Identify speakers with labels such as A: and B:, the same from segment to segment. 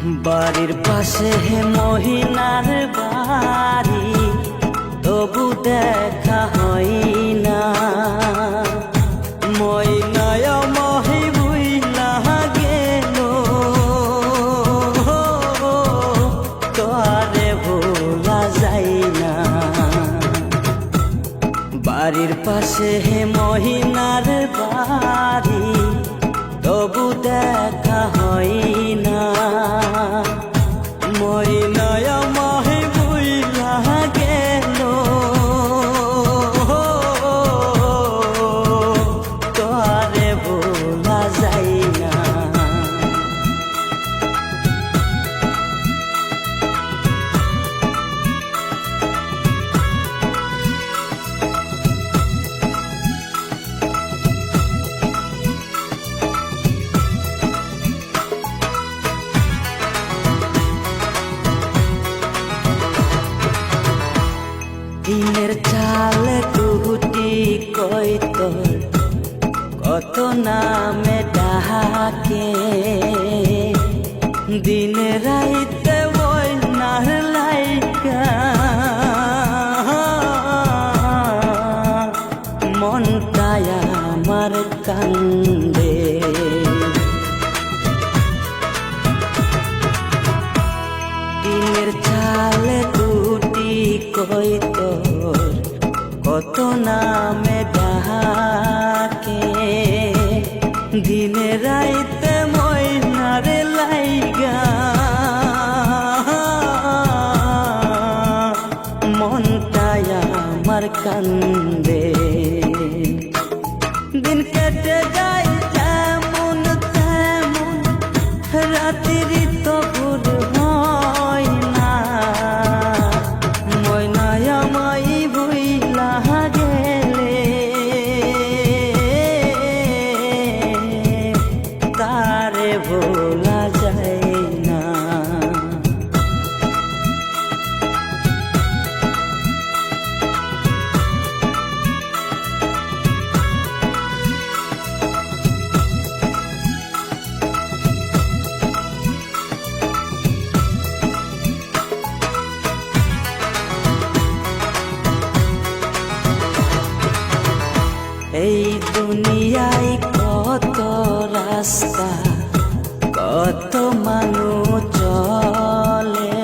A: বাড়ির পাশে হে মহিনার বাড়ি, তবু দেখা হয় না। ময়নায় মহি বুইলা গেল তোরে ভোলা যায় না। বাড়ির পাশে মহিনার বাড়ি, তবু দেখা হয় না। মহিনায় মহি নামে ডাকে দিন রাইতে ওই নার লাইকা মনটায় আমার কান্দে দিনের চাল তোর কত নামে কান্দে। দিন কেটে যায় তেমন তেমন রাত্রি তো ভুল হয়। এই দুনিয়ায় কত রাস্তা কত মানুষ চলে।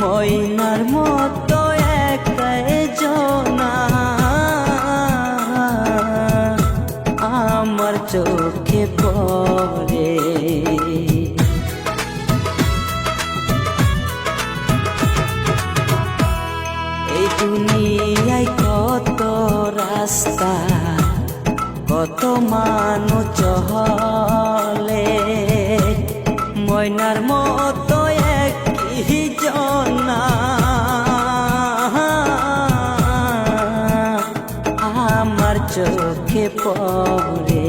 A: ময়নার মতো একাই জনা। আমার চোখে পড়ে কত মানু চহলে ময়নার মত একই জনা। আমার চোখে পড়ে